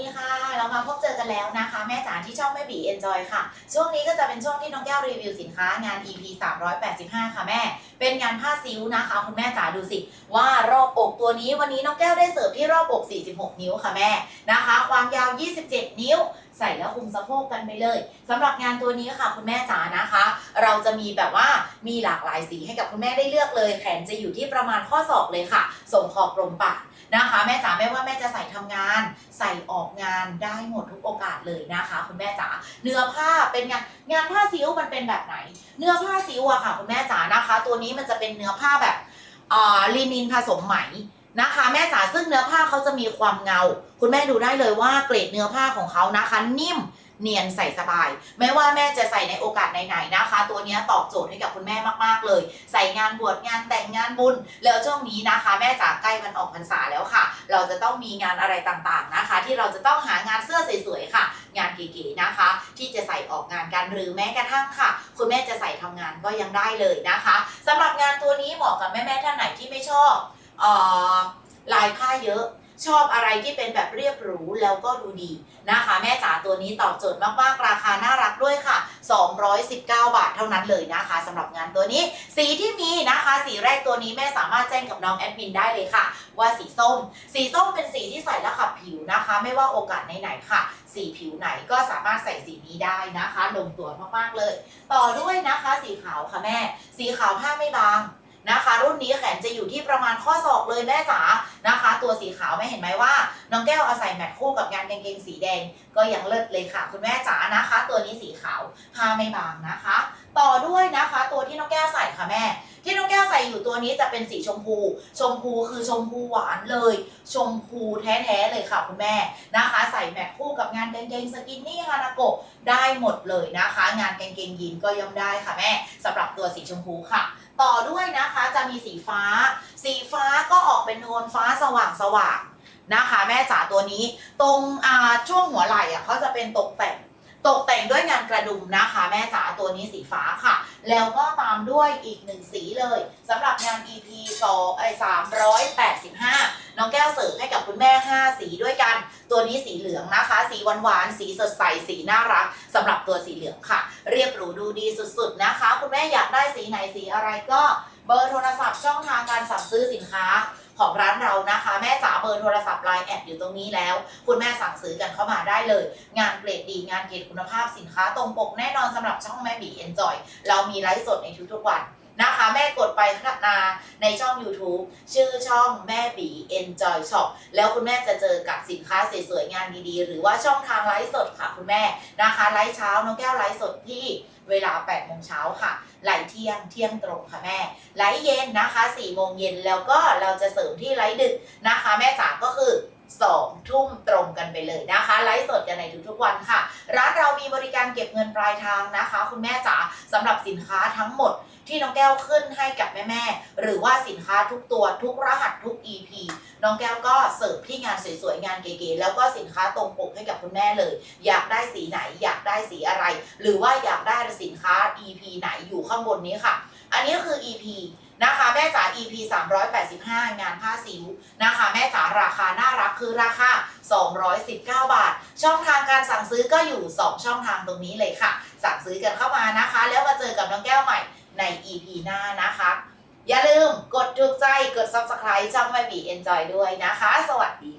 ดีค่ะ เรามาพบเจอกันแล้วนะคะ แม่จ๋าที่ช่องแม่บีเอ็นจอยค่ะ ช่วงนี้ก็จะเป็นช่วงที่น้องแก้วรีวิวสินค้างาน EP 385 ค่ะแม่ เป็นงานผ้าซิ้วนะคะ คุณแม่จ๋าดูสิ ว่ารอบอกตัวนี้วันนี้น้องแก้วได้เสิร์ฟที่รอบอก 46 นิ้วค่ะแม่นะคะ ความยาว 27 นิ้ว ใส่แล้วคุมสะโพกกันไปเลยสำหรับงานตัวนี้ค่ะคุณแม่จ๋านะคะ เราจะมีแบบว่ามีหลากหลายสีให้กับคุณแม่ได้เลือกเลย แขนจะอยู่ที่ประมาณข้อศอกเลยค่ะ ส่งขอบลมปากนะคะ แม่จ๋าไม่ว่าแม่จะใส่ทำงาน ใส่ออกงานได้หมดทุกโอกาสเลยนะคะ คุณแม่จ๋าเนื้อผ้าเป็นงานงานผ้าซิ้วมันเป็นแบบไหน เนื้อผ้าซิ้วอะค่ะ คุณแม่จ๋านะคะ ตัวนี้มันจะเป็นเนื้อผ้าแบบอ่าลินินผสมไหม นะคะ แม่จ๋าซึ่งเนื้อผ้าเขาจะมีความเงา คุณแม่ดูได้เลยว่าเกรดเนื้อผ้าของเขานะคะนิ่มเนียนใส่สบาย ไม่ว่าแม่จะใส่ในโอกาสไหนๆนะคะ ตัวนี้ตอบโจทย์ให้กับคุณแม่มากๆเลย ใส่งานบวชงานแต่งงานบุญ แล้วช่วงนี้นะคะ แม่จ๋าใกล้วันออกพรรษาแล้วค่ะ เราจะต้องมีงานอะไรต่างๆนะคะ ที่เราจะต้องหางานเสื้อสวยๆค่ะ งานเก๋ๆนะคะ ที่จะใส่ออกงานกันหรือแม้กระทั่งค่ะ คุณแม่จะใส่ทำงานก็ยังได้เลยนะคะสำหรับงานตัวนี้เหมาะกับแม่ๆท่านไหนที่ไม่ชอบ ลายผ้าเยอะ ชอบอะไรที่เป็นแบบเรียบหรูแล้วก็ดูดีนะคะ แม่จ๋าตัวนี้ตอบโจทย์มากๆ ราคาน่ารักด้วยค่ะ 219 บาทเท่านั้นเลยนะคะสำหรับงานตัวนี้ สีที่มีนะคะ สีแรกตัวนี้แม่สามารถแจ้งกับน้องแอดมินได้เลยค่ะ ว่าสีส้ม สีส้มเป็นสีที่ใส่แล้วขับผิวนะคะ ไม่ว่าโอกาสไหนๆค่ะ สีผิวไหนก็สามารถใส่สีนี้ได้นะคะลงตัวมากๆเลย ต่อด้วยนะคะ สีขาวค่ะแม่ สีขาวผ้าไม่บาง นะคะ รุ่นนี้แขนจะอยู่ที่ประมาณข้อศอกเลยแม่จ๋านะคะ ตัวสีขาวแม่เห็นไหมว่า น้องแก้วเอาใส่แมทคู่กับงานกางเกงสีแดง ก็ยังเลิศเลยค่ะ คุณแม่จ๋านะคะ ตัวนี้สีขาวผ้าไม่บางนะคะ ต่อด้วยนะคะ ตัวที่น้องแก้วใส่ค่ะแม่ ก้วใส่อยู่ตัวนี้จะเป็นสีชมพู ชมพูคือชมพูหวานเลย ชมพูแท้ๆเลยค่ะคุณแม่นะคะ ใส่แมทคู่กับงานกางเกงสกินนี่ฮานาโกะได้หมดเลยนะคะ งานกางเกงยีนก็ย่อมได้ค่ะแม่สำหรับตัวสีชมพูค่ะ ต่อด้วยนะคะจะมีสีฟ้า สีฟ้าก็ออกเป็นโทนฟ้าสว่างสว่างๆนะคะ แม่จ๋าตัวนี้ ตรงช่วงหัวไหล่อะเขาจะเป็นตกแต่ง ตกแต่งด้วยงานกระดุมนะคะ แม่จ๋าตัวนี้สีฟ้าค่ะ แล้วก็ตามด้วยอีกหนึ่งสีเลยสำหรับงาน EP 2ไอ้385 น้องแก้วเสิริมให้กับคุณแม่ 5 สีด้วยกัน ตัวนี้สีเหลืองนะคะ สีหวานๆสีสดใสสีน่ารักสำหรับตัวสีเหลืองค่ะ เรียบหรูดูดีสุดๆนะคะ คุณแม่อยากได้สีไหนสีอะไรก็เบอร์โทรศัพท์ช่องทางการสั่งซื้อสินค้า ของร้านเรานะคะ แม่จ๋าเบอร์โทรศัพท์ไลน์แอดอยู่ตรงนี้แล้ว คุณแม่สั่งซื้อกันเข้ามาได้เลย งานเกรดดี งานเกรดคุณภาพสินค้าตรงปกแน่นอนสำหรับช่องแม่บีเอ็นจอยเรามีไลฟ์สดในทุกๆวันนะคะแม่กดไปพัฒนาในช่อง YouTube ชื่อช่องแม่บี Enjoy Shop แล้วคุณแม่จะเจอกับสินค้าสวยๆงานดีๆ หรือว่าช่องทางไลฟ์สดค่ะคุณแม่นะคะไลฟ์เช้าน้องแก้วไลฟ์สดที่ เวลา8โมงเช้าค่ะไลฟ์เที่ยงเที่ยงตรงค่ะแม่ไลฟ์เย็นนะคะ4โมงเย็นแล้วก็เราจะเสริมที่ไลฟ์ดึกนะคะ แม่จ๋าก็คือ2ทุ่มตรงกันไปเลยนะคะ ไลฟ์สดกันในทุกๆวันค่ะ ร้านเรามีบริการเก็บเงินปลายทางนะคะ คุณแม่จ๋าสำหรับสินค้าทั้งหมด ที่น้องแก้วขึ้นให้กับแม่ๆ หรือว่าสินค้าทุกตัวทุกรหัสทุก EP น้องแก้วก็เสิร์ฟที่งานสวยๆ งานเก๋ๆ แล้วก็สินค้าตรงปกให้กับคุณแม่เลย อยากได้สีไหนอยากได้สีอะไร หรือว่าอยากได้สินค้า EP ไหนอยู่ข้างบนนี้ค่ะ อันนี้คือ EP นะคะแม่จ๋า EP 385 งานผ้าซิวนะคะแม่จ๋าราคาน่ารักคือราคา 219 บาท ช่องทางการสั่งซื้อก็อยู่ 2 ช่องทางตรงนี้เลยค่ะ สั่งซื้อกันเข้ามานะคะ แล้วมาเจอกับน้องแก้วใหม่ ใน EP หน้านะคะ อย่าลืมกดถูกใจกด subscribe ช่องแม่บี Enjoy ด้วยนะคะ สวัสดี